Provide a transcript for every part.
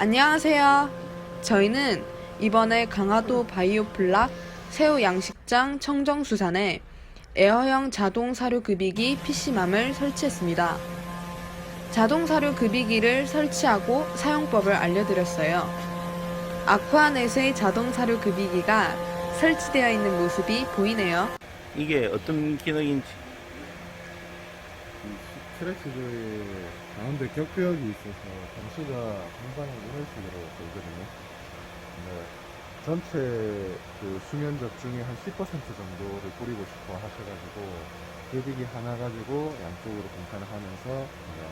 안녕하세요. 저희는 이번에 강화도 바이오플락 새우 양식장 청정수산에 에어형 자동 사료 급이기 PC맘을 설치했습니다. 자동 사료 급이기를 설치하고 사용법을 알려드렸어요. 아쿠아넷의 자동 사료 급이기가 설치되어 있는 모습이 보이네요. 이게 어떤 기능인지 스 트레스조에 가운데 격벽이 있어서 장수가 항상 이런 식으로 돌거든요. 근데 전체 그 수면적 중에 한 10% 정도를 뿌리고 싶어 하셔가지고 격비기 하나 가지고 양쪽으로 공간을 하면서 뭔가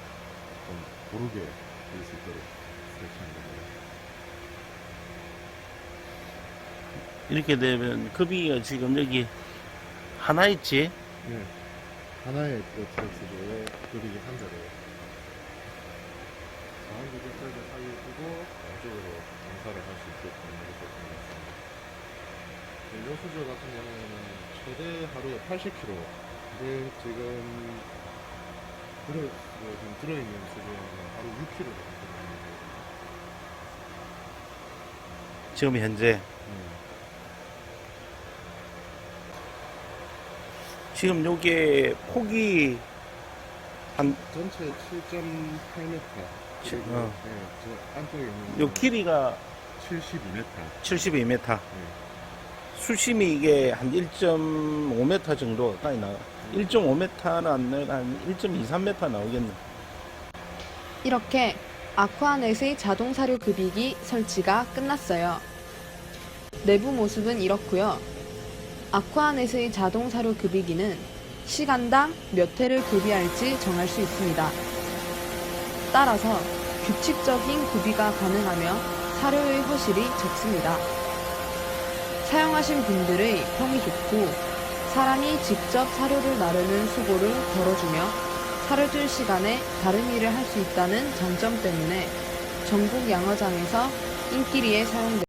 좀 고르게 될 수 있도록 스트레치한 거예요. 이렇게 되면 급이가 지금 여기 하나 있지 네. 하나의 그 스트레스조에 격비기 한 자리에 가운데 격벽을 사이에 두고 양쪽으로 공사를 할 수 있게끔 이렇게 되어있습니다. 이 수조 같은 경우에는 최대 하루에 80kg. 근데 지금 들어, 뭐 지금 들어있는 수조는 하루 6kg 정도 들어있는 지금 현재 거예요. 지금 요게 폭이 한 전체 7.8m. 칠- 그리고 어. 네, 저 안쪽에 있는 요 길이가 72m. 72m 수심이 이게 한 1.5m 정도 가까이 나와 1.5m는 안 나와 한 1.2, 3m 나오겠네 이렇게 아쿠아넷의 자동 사료 급이기 설치가 끝났어요. 내부 모습은 이렇고요. 아쿠아넷의 자동 사료 급이기는 시간당 몇 회를 급이할지 정할 수 있습니다. 따라서 규칙적인 구비가 가능하며 사료의 허실이 적습니다. 사용하신 분들의 평이 좋고 사람이 직접 사료를 나르는 수고를 덜어주며 사료줄 시간에 다른 일을 할 수 있다는 장점 때문에 전국 양어장에서 인기리에 사용됩니다.